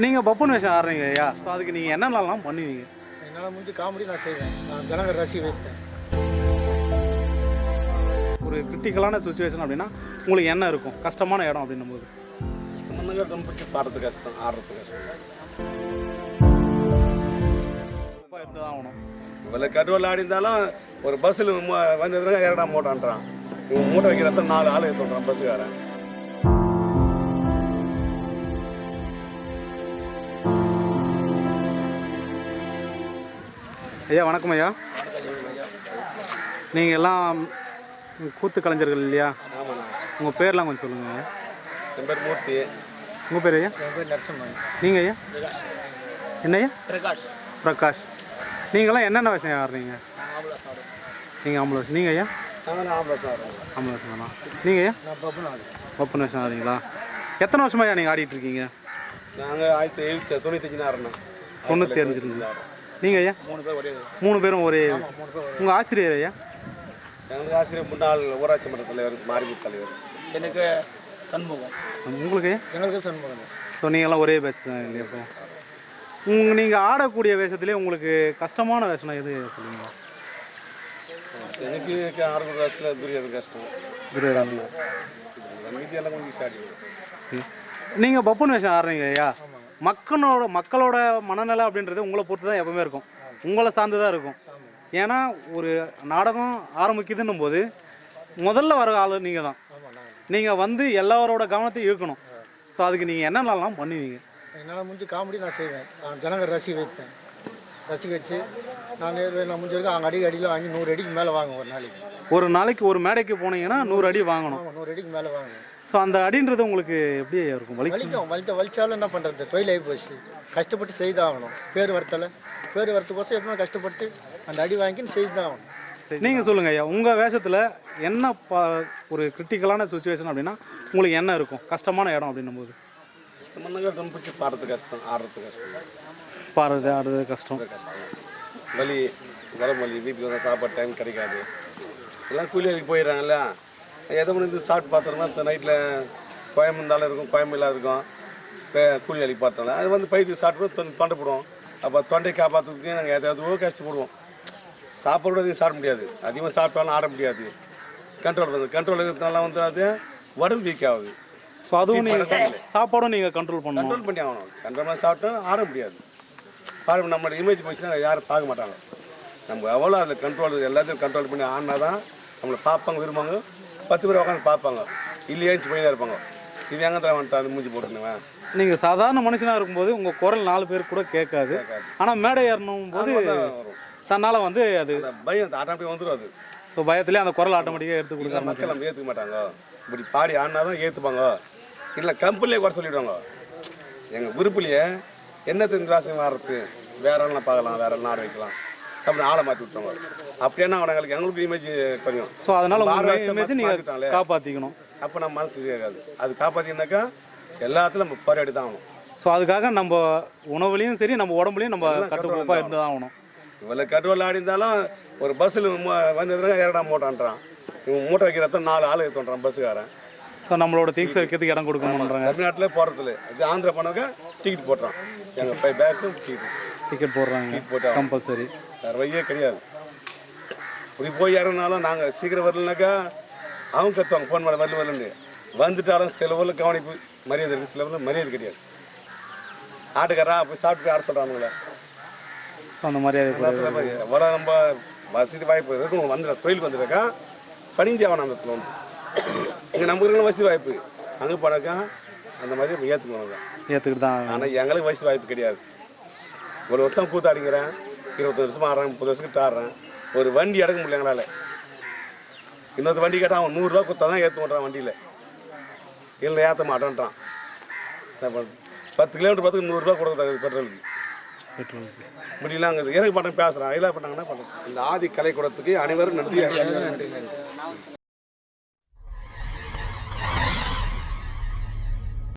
நீங்கள் பப்புன் வேஷம் ஆடுறீங்க ஐயா. ஸோ அதுக்கு நீங்கள் என்னென்னலாம் பண்ணுவீங்க? என்னால் முடிஞ்சு காமெடி நான் செய்வேன். நான் ஜனங்க ரசி வைப்பேன். ஒரு கிரிட்டிக்கலான சுச்சுவேஷன் அப்படின்னா உங்களுக்கு என்ன இருக்கும்? கஷ்டமான இடம் அப்படின்னும் போது பிடிச்சி பாடுறது கஷ்டம் ஆடுறது கஷ்டம். தான் ஆகணும். இவ்வளோ கட்டுவல் ஆடி இருந்தாலும் ஒரு பஸ்ஸில் வந்ததுனா ஏறடா மூட்டான்றான் இவன் மூட்டை வைக்கிறத நாலு ஆள் எடுத்துறான் பஸ்ஸுக்காரன் ஐயா வணக்கம் ஐயா. நீங்கள் எல்லாம் கூத்து கலைஞர்கள் இல்லையா? உங்கள் பேர்லாம் கொஞ்சம் சொல்லுங்கள் ஐயா. என் பேர் மூர்த்தி உங்கள் பேர் ஐயா? என் பேர் நரசிம்மன். நீங்கள் ஐயா? என்ன ஐயா? பிரகாஷ். பிரகாஷ். நீங்களாம் என்னென்ன விஷயம் ஆடுறீங்க நீங்கள் ஆம்புலன்ஸ் நீங்கள் ஐயா? ஆம்புலன்ஸ் தானா நீங்கள் ஐயா? நான் பப்பு நாடு ஓப்பன் விஷயம் ஆடுறீங்களா எத்தனை வருஷமா ஐயா நீங்கள் ஆடிட்டு இருக்கீங்க? நாங்கள் ஆயிரத்தி எழுபத்தி தொண்ணூத்தஞ்சு ஆடுறோம் தொண்ணூற்றி அஞ்சுலேருந்து நீங்கள் ஐயா? மூணு பேர் ஒரே மூணு பேரும் ஒரே மூணு பேர் ஒரே உங்கள் ஆசிரியர் ஐயா? எங்களுக்கு ஆசிரியர் முன்னாள் ஊராட்சி மன்ற தலைவர் மாரிமுத்து தலைவர். எனக்கு சண்முகம். உங்களுக்கு ஐயா? எங்களுக்கு சண்முகம். ஸோ நீங்கள்லாம் ஒரே வேஷம் தான் இல்லையா அப்போ உங்க நீங்கள் ஆடக்கூடிய வேஷத்துலேயே உங்களுக்கு கஷ்டமான வேஷம்னா எது சொல்லுவீங்க எனக்கு ஆரம்ப காலத்தில் துரியாது கஷ்டம். துரியோதனா மீதி எல்லாம் கொஞ்சம் சாடி நீங்கள் பப்புன் வேஷம் ஆடுறீங்க ஐயா? மக்களோட மக்களோட மனநிலை அப்படின்றது உங்களை பொறுத்து தான் எப்பவுமே இருக்கும். உங்களை சார்ந்து தான் இருக்கும். ஏன்னா ஒரு நாடகம் ஆரம்பிக்குதுன்னும் போது முதல்ல வர ஆள் நீங்கள் தான் நாங்கள் வந்து எல்லாரோட கவனத்தையும் இழுக்கணும் ஸோ அதுக்கு நீங்கள் என்னென்னலாம் பண்ணுவீங்க. என்னால் முடிஞ்சு காமெடி நான் செய்வேன். நான் ஜனங்க ரசி வைப்பேன். ரசி வச்சு நான் நான் முடிஞ்ச வரைக்கும் அவங்க அடி அடியில் வாங்கி நூறு அடிக்கு மேலே வாங்குவேன் ஒரு நாளைக்கு. ஒரு நாளைக்கு ஒரு மேடைக்கு போனீங்கன்னா நூறு அடி வாங்கணும். நூறு அடிக்கு மேலே வாங்குவேன். ஸோ அந்த அடின்றது உங்களுக்கு எப்படி இருக்கும்? வலி வலிக்கும். வலித்த வலிச்சாலும் என்ன பண்ணுறது தொழில் ஆகி போச்சு. கஷ்டப்பட்டு செய்தாகணும். பேர் வரத்தலை. பேர் வரத்துக்கோசம் எப்பவுமே கஷ்டப்பட்டு அந்த அடி வாங்கி செய்து தான் ஆகணும் நீங்கள் சொல்லுங்கள் ஐயா. உங்கள் வேஷத்தில் என்ன பா ஒரு கிரிட்டிக்கலான சுச்சுவேஷன் அப்படின்னா உங்களுக்கு என்ன இருக்கும்? கஷ்டமான இடம் அப்படின்னும் போது கஷ்டமானங்க ரொம்ப பிடிச்சி பாடுறது கஷ்டம். ஆடுறது கஷ்டம். பாடுறது ஆடுறது கஷ்டம். கஷ்டம். வலி உடம்பு வலி வீட்டுக்கு வந்தால் சாப்பாடு டைம் கிடைக்காது. எல்லாம் கூலி வேலைக்கு போயிடுறாங்கல்ல. எதை பண்ணி இருந்து சாப்பிட்டு பார்த்தோம்னா இந்த நைட்டில் கோயம் இருந்தாலும் இருக்கும் கோயம் இல்லாத இருக்கும். கூலி வேலைக்கு பார்த்தோம்னா அது வந்து பயிற்சி சாப்பிட்டு தொண்டை போடுவோம். அப்போ தொண்டை காப்பாற்றுறதுக்கு நாங்கள் எதாவது கஷ்டப்படுவோம் சாப்பாடு அதிகம் சாப்பிட முடியாது. அதிகமாக சாப்பிட்டாலும் ஆட முடியாது. கண்ட்ரோல் வந்து கண்ட்ரோல் இருக்கிறதுனால வந்து அது உடம்பு வீக் ஆகுது. ஸோ அதுவும் நீங்கள் சாப்பாடும் நீங்கள் கண்ட்ரோல் பண்ணணும். கண்ட்ரோல் பண்ணி ஆகணும். கண்ட்ரோல் சாப்பிட்டா ஆட முடியாது. பாருங்க நம்மளோட இமேஜ் போச்சுன்னா யாரும் பார்க்க மாட்டாங்க. நம்ம எவ்வளோ அதில் கண்ட்ரோல் எல்லாத்தையும் கண்ட்ரோல் பண்ணி ஆடினா தான் நம்மளை பார்ப்பாங்க விரும்புவாங்க. பத்து பேர் உட்காந்து பார்ப்பாங்க. இல்லையேச்சு போய் தான் இருப்பாங்க. இது எங்கே தான் வந்துட்டு அது மூஞ்சி போட்டுனுவேன் நீங்கள் சாதாரண மனுஷனாக இருக்கும்போது உங்கள் குரல் நாலு பேர் கூட கேட்காது. ஆனால் மேடை ஏறணும் போது தன்னால் வந்து அது பயம் அந்த ஆட்டோமேட்டிக் வந்துடும் அது. ஸோ பயத்திலே அந்த குரல் ஆட்டோமேட்டிக்காக எடுத்து இல்லை கொடுக்குறாங்க மக்கள் நம்ம ஏற்றுக்க மாட்டாங்க. இப்படி பாடி ஆடினா தான் ஏற்றுப்பாங்க இல்லை கம்பெனிலே கூட சொல்லிவிடுவாங்க எங்கள் குரூப்லேயே என்னத்து இந்த ராசியம் ஆடுறது வேற எல்லாம் பார்க்கலாம் வேற எல்லாம் ஆட வைக்கலாம். அப்படின்னு ஆளை மாற்றி விட்டுருவாங்க. அப்படியே அவங்க எங்களுக்கு இமேஜ் கொஞ்சம் ஸோ அதனால் நம்ம. நீங்கள் காப்பாற்றிக்கணும் அப்போ நம்ம மனசு இருக்காது. அது காப்பாற்றினாக்கா எல்லாத்துலையும் நம்ம போராடி தான் ஆகணும். ஸோ அதுக்காக நம்ம உணவுலையும் சரி நம்ம உடம்புலையும் நம்ம கட்டுக்கோப்பாக இருந்து தான் ஆகணும். இவ்வளோ கட்டுவல் ஆடி இருந்தாலும் ஒரு பஸ்ஸில் வந்ததுனா ஏறடா மூட்டான்றான். இவன் மூட்டை வைக்கிறத நாலு ஆள் எடுத்துறான் பஸ்ஸுக்காரன் ஸோ நம்மளோட திங்ஸ் வைக்கிறதுக்கு இடம் கொடுக்கணுன்றாங்க தமிழ்நாட்டில் போகிறதில்ல இது ஆந்திரா போனாக்கா டிக்கெட் போட்டுறான். எங்கள் பை பேக்கும் டிக்கெட் டிக்கெட் போடுறாங்க. போட்டு கம்பல்சரி வேறு வழியே கிடையாது. இப்படி போய் இறங்கினாலும் நாங்கள் சீக்கிரம் வரலனாக்கா அவங்க கத்துவாங்க ஃபோன் பண்ண வரல வரலன்னு. வந்துட்டாலும் சில ஊரில் கவனிப்பு மரியாதை இருக்குது சில ஊரில் மரியாதை கிடையாது. ஆட்டுக்காரா போய் சாப்பிட்டு ஆட சொல்கிறாங்களே அந்த கூட எவ்வளோ நம்ம வசதி வாய்ப்பு இருக்கும் வந்துட தொழிலுக்கு வந்துருக்கா பணிஞ்சு ஆகணும் அந்த இடத்துல வந்து. இங்கே நம்ம இருக்கிற வசதி வாய்ப்பு. அங்கே போனாக்கா அந்த மாதிரி ஏற்றுக்கணும் ஏற்றுக்கிட்டு தான். ஆனால் எங்களுக்கு வசதி வாய்ப்பு கிடையாது. ஒரு வருஷம் கூத்தாடிங்கிறேன் இருபத்தொரு வருஷமா ஆடுறேன் முப்பது வருஷத்துக்கு ஆடுறேன். ஒரு வண்டி எடுக்க முடியல எங்களால். இன்னொரு வண்டி கேட்டால் அவன் நூறுரூவா கொடுத்தா தான் ஏற்ற வண்டியில். இல்லை ஏற்ற பண்றது? பத்து கிலோமீட்டர் பார்த்துக்கு நூறுரூவா கொடுக்குறது பெட்ரோலுக்கு. பெட்ரோல் இப்படிலாம் அங்கே இறங்க மாட்டேன் பேசுகிறான் இல்லை பண்ணாங்கன்னா பண்ணுறேன் இந்த ஆதி கலைக்கூடத்துக்கு அனைவரும் நன்றி.